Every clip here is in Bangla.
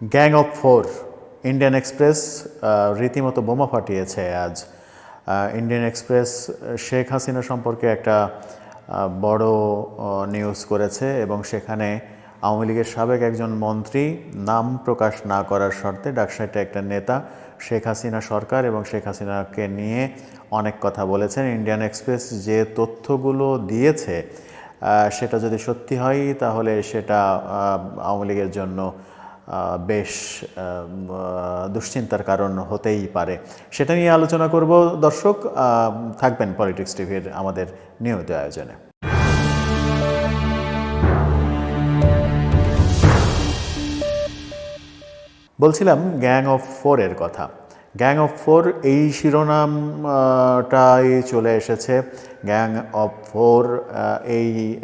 Gang of four, Indian Express রীতিমতো বোমা ফাটিয়েছে আজ। ইন্ডিয়ান এক্সপ্রেস, শেখ হাসিনা সম্পর্কে একটা বড় নিউজ করেছে এবং সেখানে আওয়ামী লীগের সাবেক একজন মন্ত্রী নাম প্রকাশ না করার শর্তে ডাকসাইটে একটা নেতা, শেখ হাসিনা সরকার এবং শেখ হাসিনাকে নিয়ে অনেক কথা বলেছেন। ইন্ডিয়ান এক্সপ্রেস যে তথ্যগুলো দিয়েছে সেটা যদি সত্যি হয়, তাহলে সেটা আওয়ামী লীগের জন্য বেশ দুশ্চিন্তার কারণ হতেই পারে। সেটা নিয়ে আলোচনা করব। দর্শক থাকবেন পলিটিক্স টিভির আমাদের নিয়মিত আয়োজনে। বলছিলাম গ্যাং অফ ফোরের কথা। গ্যাং অফ ফোর এই শিরোনামটাই চলে এসেছে। গ্যাং অফ ফোর এই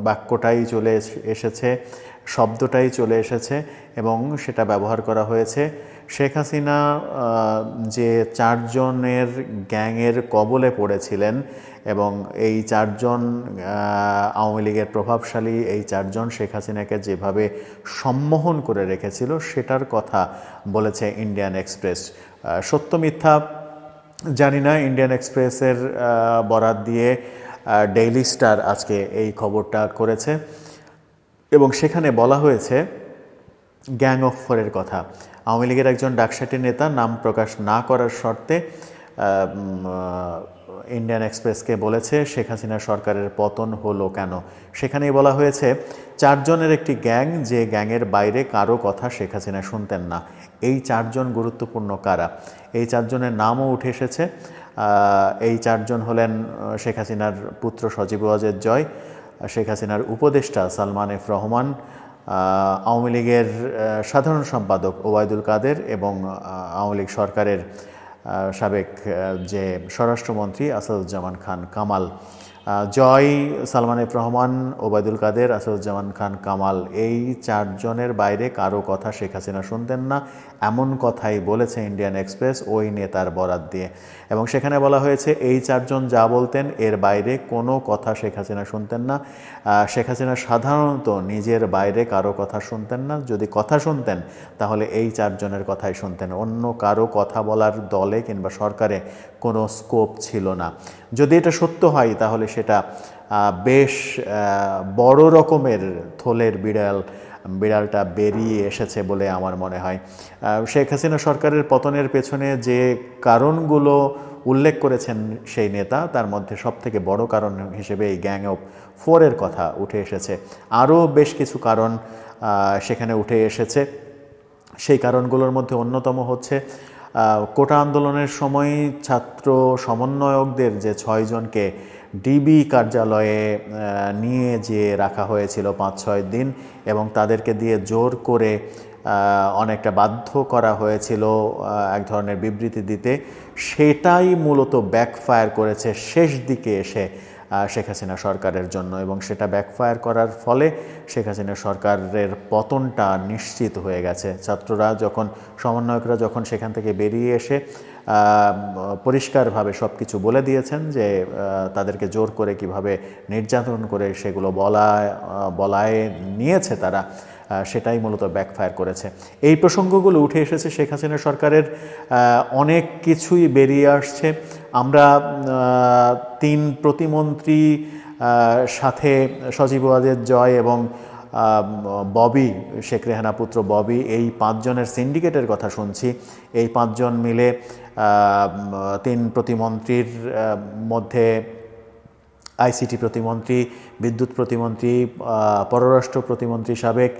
বাক্যটাই চলে এস- এসেছে। শব্দটাই চলে এসেছে এবং সেটা ব্যবহার করা হয়েছে। শেখ হাসিনা যে চারজনের গ্যাংয়ের কবলে পড়েছিলেন এবং এই চারজন আওয়ামী লীগের প্রভাবশালী, এই চারজন শেখ হাসিনাকে যেভাবে সম্মোহন করে রেখেছিল, সেটার কথা বলেছে ইন্ডিয়ান এক্সপ্রেস। সত্য মিথ্যা জানি না, ইন্ডিয়ান এক্সপ্রেসের বরাত দিয়ে ডেইলি স্টার আজকে এই খবরটা করেছে। এবং সেখানে বলা হয়েছে, গ্যাং অফ ফোরের কথা। আওয়ামী লীগের একজন ডাকসাটি নেতা নাম প্রকাশ না করার শর্তে ইন্ডিয়ান এক্সপ্রেসকে বলেছে, শেখ হাসিনা সরকারের পতন হলো কেন? সেখানেই বলা হয়েছে, চারজনের একটি গ্যাং, যে গ্যাংয়ের বাইরে কারও কথা শেখ হাসিনা শুনতেন না। এই চারজন গুরুত্বপূর্ণ কারা? এই চারজনের নামও উঠে এসেছে। এই চারজন হলেন শেখ হাসিনার পুত্র সজীব ওয়াজেদ জয় শেখ হাসিনার উপদেষ্টা সালমান এফ রহমান আওয়ামী লীগের সাধারণ সম্পাদক ওবায়দুল কাদের এবং আওয়ামী লীগ সরকারের সাবেক যে স্বরাষ্ট্রমন্ত্রী আসাদুজ্জামান খান কামাল। জয় সালমান এফ রহমান, ওবায়দুল কাদের, আসাদুজ্জামান খান কামাল, এই চারজনের বাইরে কারও কথা শেখ হাসিনা শুনতেন না। এমন কথাই বলেছে ইন্ডিয়ান এক্সপ্রেস ওই নেতার বরাত দিয়ে। এবং সেখানে বলা হয়েছে, এই চারজন যা বলতেন, এর বাইরে কোনো কথা শেখ হাসিনা শুনতেন না। শেখ হাসিনা সাধারণত নিজের বাইরে কারও কথা শুনতেন না। যদি কথা শুনতেন, তাহলে এই চারজনের কথাই শুনতেন। অন্য কারও কথা বলার দলে কিংবা সরকারে কোনো স্কোপ ছিল না। যদি এটা সত্য হয়, তাহলে সেটা বেশ বড় রকমের থলের বিড়াল, বিড়ালটা বেরিয়ে এসেছে বলে আমার মনে হয়। শেখ হাসিনা সরকারের পতনের পেছনে যে কারণগুলো উল্লেখ করেছেন সেই নেতা, তার মধ্যে সবথেকে বড় কারণ হিসেবে এই গ্যাং অফ ফোরের কথা উঠে এসেছে। আরও বেশ কিছু কারণ সেখানে উঠে এসেছে। সেই কারণগুলোর মধ্যে অন্যতম হচ্ছে কোটা আন্দোলনের সময় ছাত্র সমন্বয়কদের যে ছয়জনকে ডিবি কার্যালয়ে নিয়ে যে রাখা হয়েছিল পাঁচ ছয় দিন এবং তাদেরকে দিয়ে জোর করে অনেকটা বাধ্য করা হয়েছিল এক ধরনের বিবৃতি দিতে। সেটাই মূলত ব্যাকফায়ার করেছে, শেষ দিকে এসে শেখ হাসিনা সরকারের জন্য এবং সেটা ব্যাকফায়ার করার ফলে শেখ হাসিনা সরকারের পতনটা নিশ্চিত হয়ে গেছে। ছাত্ররা যখন, সমন্বয়করা যখন সেখান থেকে বেরিয়ে এসে পরিষ্কারভাবে সব কিছু বলে দিয়েছেন যে তাদেরকে জোর করে কীভাবে নির্যাতন করে সেগুলো বলা বলায় নিয়েছে তারা। সেটাই মূলত ব্যাকফায়ার করেছে। এই প্রসঙ্গগুলো উঠে এসেছে শেখ হাসিনা সরকারের অনেক কিছুই বেরিয়ে আসছে। আমরা তিন প্রতিমন্ত্রী সাথে সজীব ওয়াজেদ জয় এবং ববি, শেখ রেহানা পুত্র ববি, এই পাঁচজনের সিন্ডিকেটের কথা শুনছি। এই পাঁচজন মিলে তিন প্রতিমন্ত্রীর মধ্যে আইসিটি প্রতিমন্ত্রী, বিদ্যুৎ প্রতিমন্ত্রী পররাষ্ট্র প্রতিমন্ত্রী সাবেক,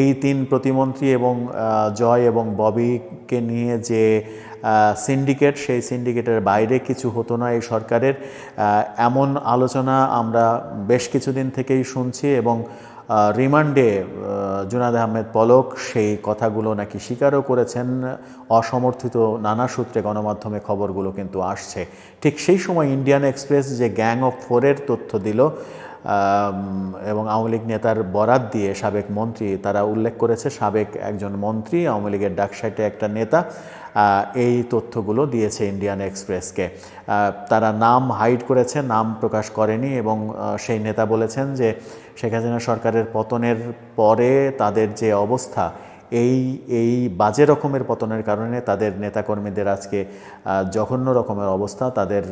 এই তিন প্রতিমন্ত্রী এবং জয় এবং ববিকে নিয়ে যে সিন্ডিকেট সেই সিন্ডিকেটের বাইরে কিছু হতো না এই সরকারের। এমন আলোচনা আমরা বেশ কিছুদিন থেকেই শুনছি এবং রিমান্ডে জুনাদ আহমেদ পলক সেই কথাগুলো নাকি স্বীকারও করেছেন। অসমর্থিত নানা সূত্রে গণমাধ্যমে খবরগুলো কিন্তু আসছে। ঠিক সেই সময় ইন্ডিয়ান এক্সপ্রেস যে গ্যাং অফ ফোরের তথ্য দিল এবং আওয়ামী লীগ নেতার বরাত দিয়ে সাবেক মন্ত্রী, তারা উল্লেখ করেছে সাবেক একজন মন্ত্রী, আওয়ামী লীগের ডাকসাইটে একটা নেতা এই তথ্যগুলো দিয়েছে ইন্ডিয়ান এক্সপ্রেসকে। তারা নাম হাইড করেছে, নাম প্রকাশ করেনি এবং সেই নেতা বলেছেন যে শেখ হাসিনা সরকারের পতনের পরে তাদের যে অবস্থা এই এই বাজে রকমের পতনের কারণে তাদের নেতাকর্মীদের আজকে জঘন্য রকমের অবস্থা। তাদের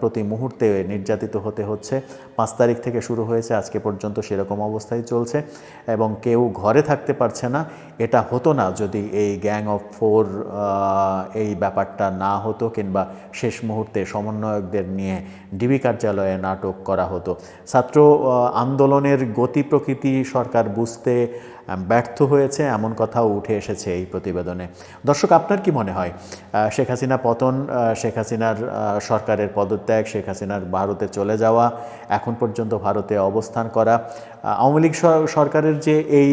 প্রতি মুহূর্তে নির্যাতিত হতে হচ্ছে। পাঁচ তারিখ থেকে শুরু হয়েছে, আজকে পর্যন্ত সেরকম অবস্থায় চলছে এবং কেউ ঘরে থাকতে পারছে না। এটা হতো না যদি এই গ্যাং অফ ফোর এই ব্যাপারটা না হতো কিংবা শেষ মুহূর্তে সমন্বয়কদের নিয়ে ডিবি কার্যালয়ে নাটক করা হতো। ছাত্র আন্দোলনের গতি প্রকৃতি সরকার বুঝতে ব্যর্থ হয়েছে। এমন কথাও উঠে এসেছে এই প্রতিবেদনে। দর্শক, আপনার কি মনে হয়? শেখ হাসিনা পতন শেখ হাসিনার সরকারের পদত্যাগ, শেখ হাসিনার ভারতে চলে যাওয়া, এখন পর্যন্ত ভারতে অবস্থান করা আওয়ামী লীগ সরকারের যে এই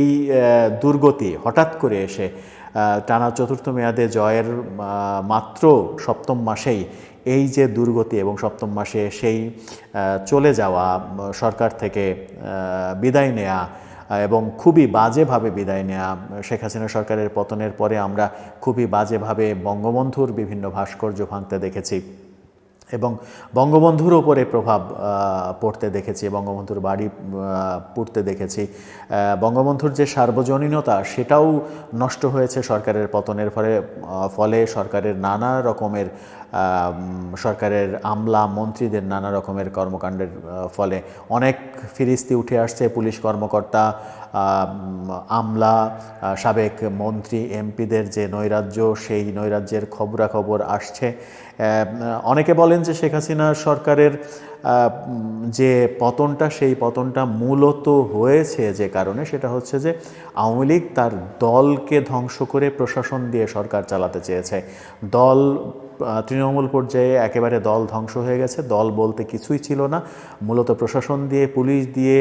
দুর্গতি হঠাৎ করে এসে টানা চতুর্থ মেয়াদে জয়ের মাত্র সপ্তম মাসেই এই যে দুর্গতি এবং সপ্তম মাসে সেই চলে যাওয়া, সরকার থেকে বিদায় নেয়া এবং খুবই বাজেভাবে বিদায় নেয়া শেখ হাসিনা সরকারের পতনের পরে আমরা খুবই বাজেভাবে বঙ্গবন্ধুর বিভিন্ন ভাস্কর্য ভাঙতে দেখেছি। এবং বঙ্গবন্ধুর ওপরে প্রভাব পড়তে দেখেছি বঙ্গবন্ধুর বাড়ি পড়তে দেখেছি। বঙ্গবন্ধুর যে সার্বজনীনতা, সেটাও নষ্ট হয়েছে সরকারের পতনের ফলে ফলে সরকারের নানা রকমের সরকারের আমলা মন্ত্রীদের নানা রকমের কর্মকাণ্ডের ফলে অনেক ফিরিস্তি উঠে আসছে, পুলিশ কর্মকর্তা আমলা সাবেক মন্ত্রী, এমপিদের যে নৈরাজ্য, সেই নৈরাজ্যের খবরাখবর আসছে। অনেকে বলেন যে শেখ হাসিনা সরকারের যে পতনটা, সেই পতনটা মূলত হয়েছে যে কারণে সেটা হচ্ছে যে আওয়ামী লীগ তার দলকে ধ্বংস করে প্রশাসন দিয়ে সরকার চালাতে চেয়েছে। দল তৃণমূল পর্যায়ে একেবারে দল ধ্বংস হয়ে গেছে। দল বলতে কিছুই ছিল না। মূলত প্রশাসন দিয়ে, পুলিশ দিয়ে,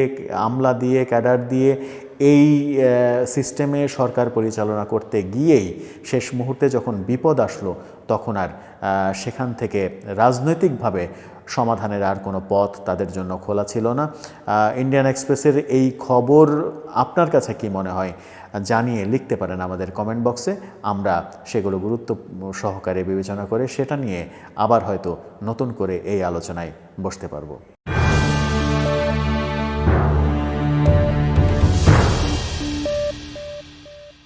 আমলা দিয়ে, ক্যাডার দিয়ে এই সিস্টেমে সরকার পরিচালনা করতে গিয়েই শেষ মুহূর্তে যখন বিপদ আসলো, তখন আর সেখান থেকে রাজনৈতিকভাবে সমাধানের আর কোনো পথ তাদের জন্য খোলা ছিল না। ইন্ডিয়ান এক্সপ্রেসের এই খবর আপনার কাছে কি মনে হয় জানিয়ে লিখতে পারেন আমাদের কমেন্ট বক্সে আমরা সেগুলো গুরুত্ব সহকারে বিবেচনা করে সেটা নিয়ে আবার হয়তো নতুন করে এই আলোচনায় বসতে পারব।